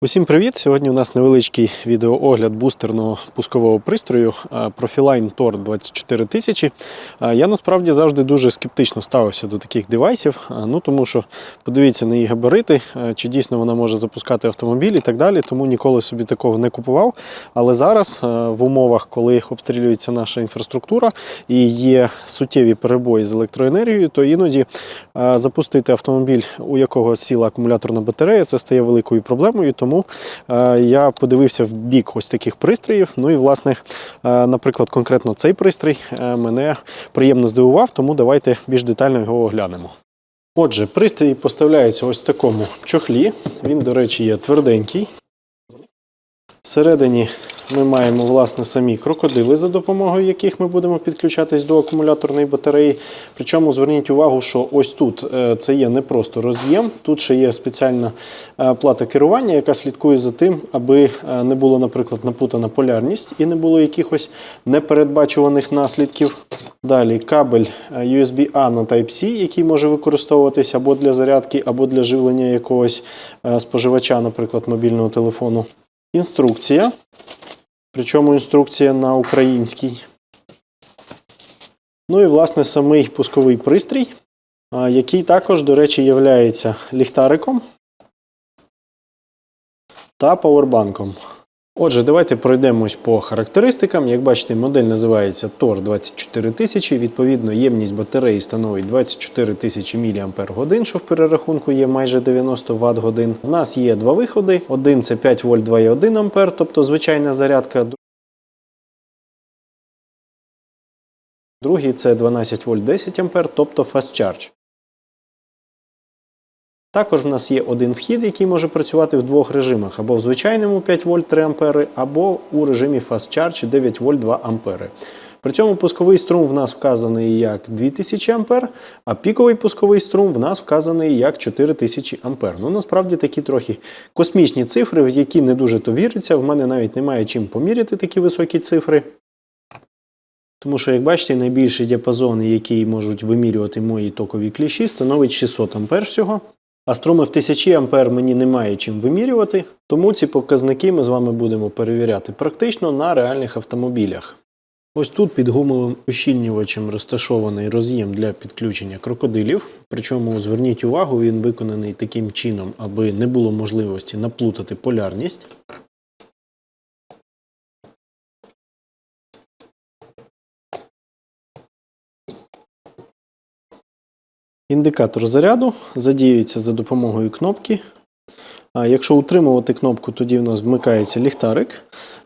Усім привіт! Сьогодні у нас невеличкий відеоогляд бустерного пускового пристрою Profiline Tor 24000. Е, Я насправді завжди дуже скептично ставився до таких девайсів, ну тому що подивіться на її габарити, чи дійсно вона може запускати автомобіль і так далі. Тому ніколи собі такого не купував. Але зараз, в умовах, коли обстрілюється наша інфраструктура і є суттєві перебої з електроенергією, то іноді запустити автомобіль, у якого сіла акумуляторна батарея, це стає великою проблемою. Тому е, я подивився в бік ось таких пристроїв. Ну і власне, е, наприклад, конкретно цей пристрій е, мене приємно здивував, тому давайте більш детально його оглянемо. Отже, пристрій поставляється ось в такому чохлі. Він, до речі, є тверденький. Всередині ми маємо власне самі крокодили, за допомогою яких ми будемо підключатись до акумуляторної батареї. Причому зверніть увагу, що ось тут е, це є не просто роз'єм, тут ще є спеціальна е, плата керування, яка слідкує за тим, аби е, не було, наприклад, напутана полярність і не було якихось непередбачуваних наслідків. Далі кабель е, USB-A на Type-C, який може використовуватися або для зарядки, або для живлення якогось споживача, наприклад, мобільного телефону. Інструкція. Причому інструкція на українській. Ну і, власне, самий пусковий пристрій, який також, до речі, є ліхтариком та павербанком. Отже, давайте пройдемось по характеристикам. Як бачите, модель називається TOR 24000. Відповідно, ємність батареї становить 24 тисячі мАч, що в перерахунку є майже 90 Вт годин. В нас є два виходи: один це 5 вольт 2,1 ампер, тобто звичайна зарядка. Другий це 12 вольт 10 ампер, тобто Fast Charge. Також в нас є один вхід, який може працювати в двох режимах: або в звичайному 5 вольт 3 ампери, або у режимі Fast Charge 9 вольт 2 ампери. При цьому пусковий струм в нас вказаний як 2000 ампер, а піковий пусковий струм в нас вказаний як 4000 ампер. Ну насправді такі трохи космічні цифри, в які не дуже то віриться. В мене навіть немає чим поміряти такі високі цифри. Тому що, як бачите, найбільший діапазон, який можуть вимірювати мої токові кліщі, становить 600 ампер всього. А струми в 1000 ампер мені немає чим вимірювати, тому ці показники ми з вами будемо перевіряти практично на реальних автомобілях. Ось тут під гумовим ущільнювачем розташований роз'єм для підключення крокодилів. Причому зверніть увагу, він виконаний таким чином, аби не було можливості наплутати полярність. Індикатор заряду задіюється за допомогою кнопки. Якщо утримувати кнопку, тоді в нас вмикається ліхтарик.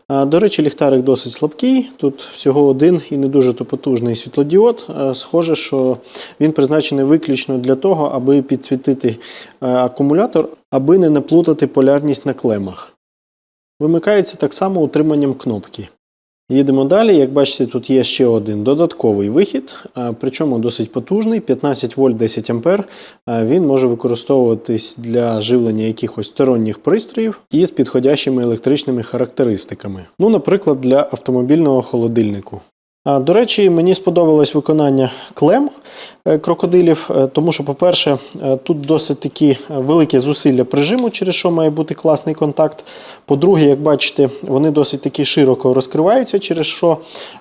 До речі, ліхтарик досить слабкий. Тут всього один і не дуже то потужний світлодіод. Схоже, що він призначений виключно для того, аби підсвітити акумулятор, аби не наплутати полярність на клемах. Вимикається так само утриманням кнопки. Їдемо далі. Як бачите, тут є ще один додатковий вихід, причому досить потужний, 15 вольт 10 ампер. Він може використовуватись для живлення якихось сторонніх пристроїв із підходящими електричними характеристиками. Ну, наприклад, для автомобільного холодильнику. До речі, мені сподобалось виконання клем е, крокодилів, е, тому що, по-перше, е, тут досить такі великі зусилля прижиму, через що має бути класний контакт. По-друге, як бачите, вони досить таки широко розкриваються, через що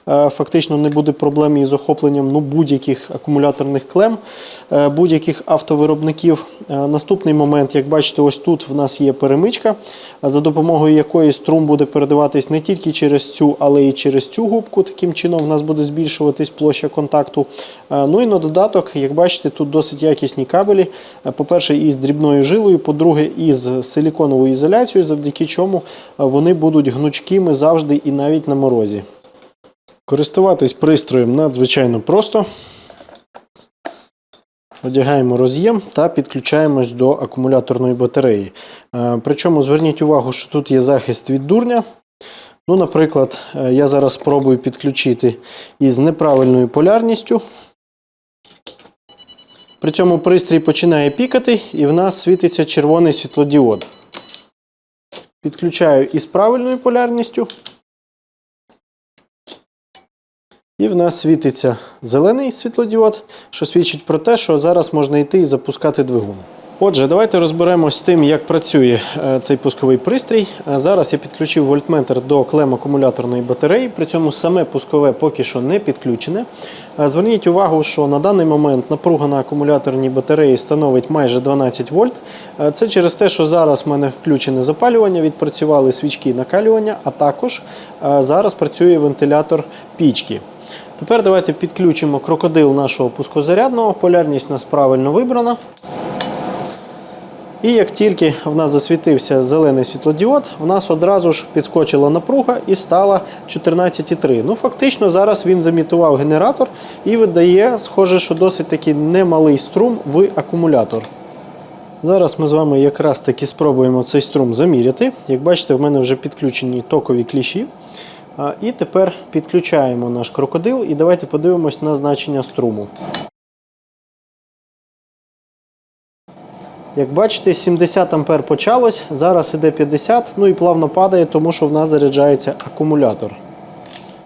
фактично не буде проблем із охопленням ну, будь-яких акумуляторних клем, будь-яких автовиробників. Наступний момент, як бачите, ось тут в нас є перемичка, за допомогою якої струм буде передаватись не тільки через цю, але й через цю губку. Таким чином нас буде збільшуватись площа контакту. Е, Ну і на додаток, як бачите, тут досить якісні кабелі. Е, По-перше, із дрібною жилою, по-друге, із силіконовою ізоляцією, завдяки чому е, вони будуть гнучкими завжди і навіть на морозі. Користуватись пристроєм надзвичайно просто. Одягаємо роз'єм та підключаємось до акумуляторної батареї. Причому зверніть увагу, що тут є захист від дурня. Ну, Наприклад, е, я зараз спробую підключити із неправильною полярністю. При цьому пристрій починає пікати і в нас світиться червоний світлодіод. Підключаю із правильною полярністю. І в нас світиться зелений світлодіод, що свідчить про те, що зараз можна йти і запускати двигун. Отже, давайте розберемось з тим, як працює е, цей пусковий пристрій. Е, Зараз я підключив вольтметр до клем акумуляторної батареї, при цьому саме пускове поки що не підключене. Е, Зверніть увагу, що на даний момент напруга на акумуляторній батареї становить майже 12 вольт. Це через те, що зараз в мене включене запалювання, відпрацювали свічки накалювання, а також зараз працює вентилятор пічки. Тепер давайте підключимо крокодил нашого пускозарядного. Полярність у нас правильно вибрана. І як тільки в нас засвітився зелений світлодіод, в нас одразу ж підскочила напруга і стала 14,3. Ну, фактично, зараз він замітував генератор і видає, схоже, що досить таки немалий струм в акумулятор. Зараз ми з вами якраз таки спробуємо цей струм заміряти. Як бачите, в мене вже підключені токові кліші. І тепер підключаємо наш крокодил і давайте подивимось на значення струму. Як бачите, 70 ампер почалось, зараз іде 50, ну і плавно падає, тому що в нас заряджається акумулятор.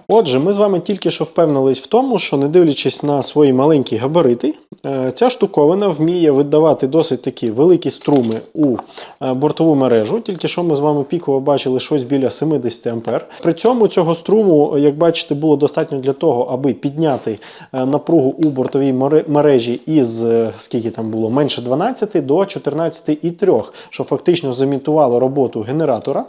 Отже, ми з вами тільки що впевнились в тому, що не дивлячись на свої маленькі габарити, е, ця штуковина вміє видавати досить такі великі струми у е, бортову мережу. Тільки що ми з вами піково бачили щось біля 70 ампер. При цьому цього струму, як бачите, було достатньо для того, аби підняти е, напругу у бортовій мережі із скільки там було менше 12 до 14,3, що фактично замітувало роботу генератора.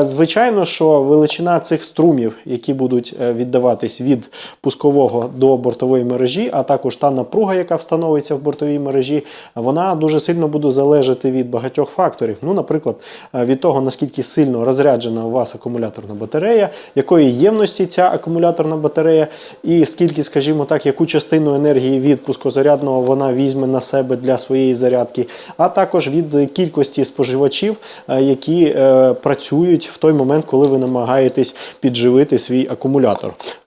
Звичайно, що величина цих струмів, які будуть е, віддаватись від пускового до бортової мережі, а також та напруга, яка встановиться в бортовій мережі, вона дуже сильно буде залежати від багатьох факторів. Ну, наприклад, е, від того, наскільки сильно розряджена у вас акумуляторна батарея, якої ємності ця акумуляторна батарея, і скільки, скажімо так, яку частину енергії від пускозарядного вона візьме на себе для своєї зарядки, а також від кількості споживачів, е, які працюють в той момент, коли ви намагаєтесь підживити свій акумулятор.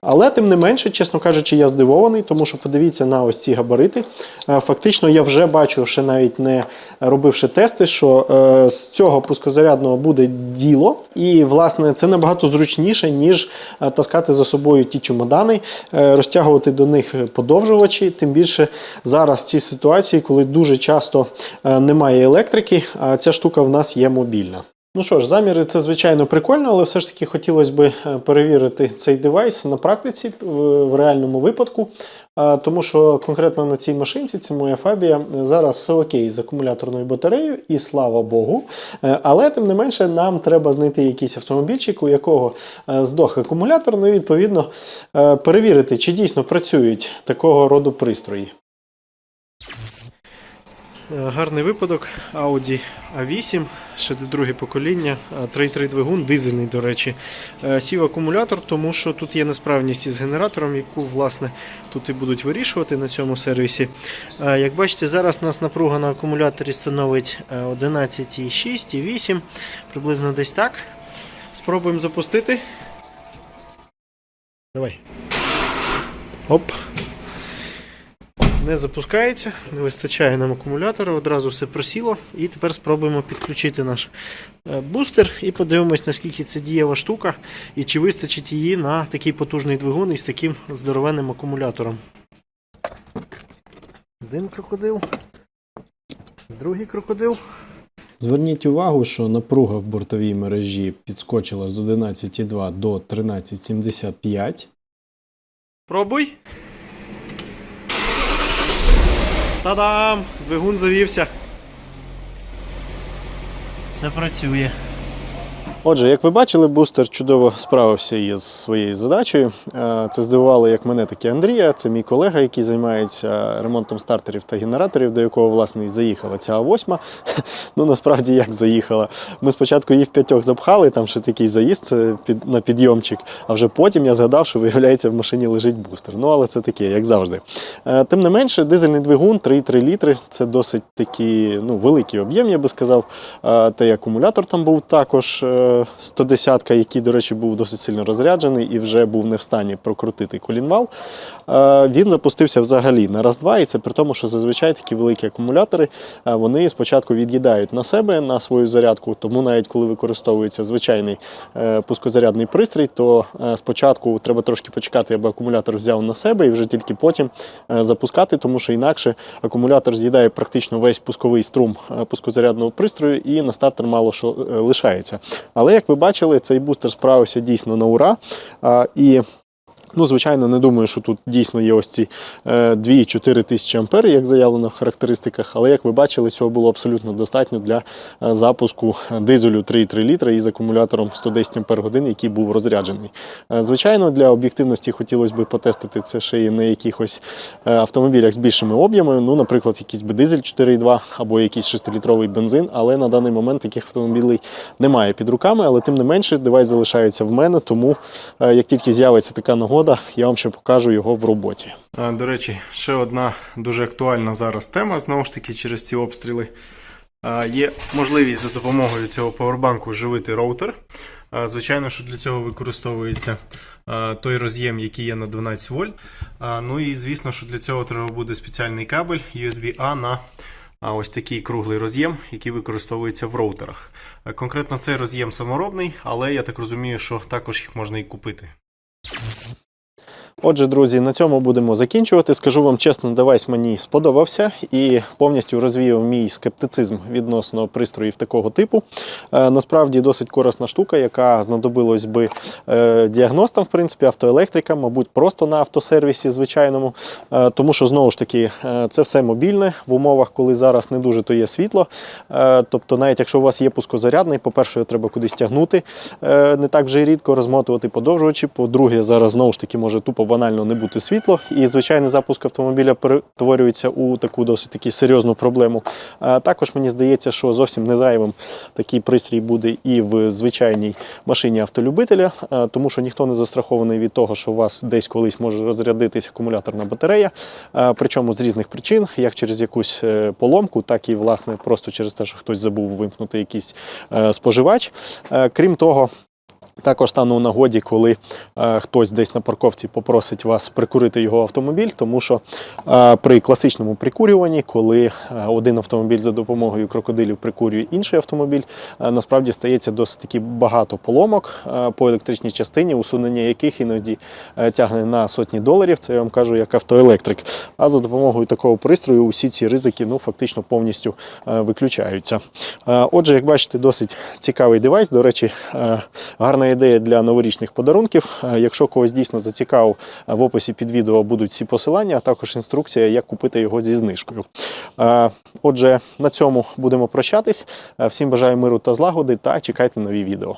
Але тим не менше, чесно кажучи, я здивований, тому що подивіться на ось ці габарити. Е, Фактично, я вже бачу, ще навіть не робивши тести, що е, з цього пускозарядного буде діло, і власне це набагато зручніше, ніж е, таскати за собою ті чемодани, розтягувати до них подовжувачі. Тим більше зараз в цій ситуації, коли дуже часто немає електрики, а ця штука в нас є мобільна. Ну що ж, заміри це звичайно прикольно, але все ж таки хотілося б перевірити цей девайс на практиці в, в реальному випадку. А, Тому що конкретно на цій машинці, це моя фабія, зараз все окей з акумуляторною батареєю, і слава Богу. Е, Але тим не менше, нам треба знайти якийсь автомобільчик, у якого е, здох акумулятор, ну і відповідно е, перевірити, чи дійсно працюють такого роду пристрої. Е, Гарний випадок Audi A8, ще друге покоління, е, 3.3 двигун, дизельний, до речі. Е, Сів акумулятор, тому що тут є несправність із генератором, яку власне тут і будуть вирішувати на цьому сервісі. Е, Як бачите, зараз у нас напруга на акумуляторі становить е, 11,6 і 8, приблизно десь так. Спробуємо запустити. Давай. Оп не запускається, не вистачає нам акумулятора, одразу все просіло. І тепер спробуємо підключити наш е, бустер і подивимось, наскільки це дієва штука і чи вистачить її на такий потужний двигун із таким здоровенним акумулятором. Один крокодил, другий крокодил. Зверніть увагу, що напруга в бортовій мережі підскочила з 11,2 до 13,75. Пробуй. Та-дам! Двигун завівся. Все працює. Отже, як ви бачили, бустер чудово справився із своєю задачею. Е, Це здивувало як мене, так і Андрія. Це мій колега, який займається ремонтом стартерів та генераторів, до якого власне і заїхала ця А8. Ну насправді як заїхала. Ми спочатку її в п'ятьох запхали, там ще такий заїзд е, на підйомчик, а вже потім я згадав, що виявляється в машині лежить бустер. Ну але це таке, як завжди. Е, Тим не менше, дизельний двигун 3,3 літри це досить такий ну, великий об'єм, я би сказав. Та й акумулятор там був також 110, який, до речі, був досить сильно розряджений і вже був не в стані прокрутити колінвал. Е, Він запустився взагалі на раз-два, і це при тому, що зазвичай такі великі акумулятори е, вони спочатку від'їдають на себе на свою зарядку. Тому навіть коли використовується звичайний е, пускозарядний пристрій, то спочатку треба трошки почекати, аби акумулятор взяв на себе і вже тільки потім запускати, тому що інакше акумулятор з'їдає практично весь пусковий струм пускозарядного пристрою, і на стартер мало що лишається. Але як ви бачили, цей бустер справився дійсно на ура. І Ну, звичайно, не думаю, що тут дійсно є ось ці е, 2-4 тисячі ампер, як заявлено в характеристиках, але як ви бачили, цього було абсолютно достатньо для е, запуску дизелю 3,3 літра із акумулятором 110 ампер годин, який був розряджений. Е, Звичайно, для об'єктивності хотілося б потестити це ще і на якихось е, автомобілях з більшими об'ємами, ну, наприклад, якийсь би дизель 4,2 або якийсь 6-літровий бензин, але на даний момент таких автомобілів немає під руками, але тим не менше девайс залишається в мене, тому е, як тільки з'явиться така нагода, я вам ще покажу його в роботі. До речі, ще одна дуже актуальна зараз тема, знову ж таки, через ці обстріли. Є можливість за допомогою цього павербанку живити роутер. Звичайно, що для цього використовується той роз'єм, який є на 12 вольт. Ну і звісно, що для цього треба буде спеціальний кабель USB-A на ось такий круглий роз'єм, який використовується в роутерах. Конкретно цей роз'єм саморобний, але я так розумію, що також їх можна і купити. Отже, друзі, на цьому будемо закінчувати. Скажу вам чесно, девайс мені сподобався і повністю розвіяв мій скептицизм відносно пристроїв такого типу. Е, насправді досить корисна штука, яка знадобилась би е, діагностам, в принципі, автоелектрикам, мабуть, просто на автосервісі звичайному. Е, тому що знову ж таки це все мобільне в умовах, коли зараз не дуже то є світло. Тобто, навіть якщо у вас є пускозарядний, по-перше, треба кудись тягнути, не так вже й рідко розмотувати подовжувачі. По-друге, зараз знову ж таки може тупо банально не бути світло, і звичайний запуск автомобіля перетворюється у таку досить таки серйозну проблему. А також мені здається, що зовсім не зайвим такий пристрій буде і в звичайній машині автолюбителя, тому що ніхто не застрахований від того, що у вас десь колись може розрядитись акумуляторна батарея, причому з різних причин, як через якусь е, поломку, так і власне просто через те, що хтось забув вимкнути якийсь е, споживач. Е, Крім того, також стану у нагоді, коли е, хтось десь на парковці попросить вас прикурити його автомобіль, тому що е, при класичному прикурюванні, коли е, один автомобіль за допомогою крокодилів прикурює інший автомобіль, е, насправді стається досить таки багато поломок е, по електричній частині, усунення яких іноді е, тягне на сотні доларів. Це я вам кажу як автоелектрик. А за допомогою такого пристрою усі ці ризики ну, фактично повністю е, виключаються. Е, Отже, як бачите, досить цікавий девайс. До речі, е, гарна ідея для новорічних подарунків. Е, Якщо когось дійсно зацікавив, е, в описі під відео будуть всі посилання, а також інструкція, як купити його зі знижкою. Е, Отже, на цьому будемо прощатись. Всім бажаю миру та злагоди та чекайте нові відео.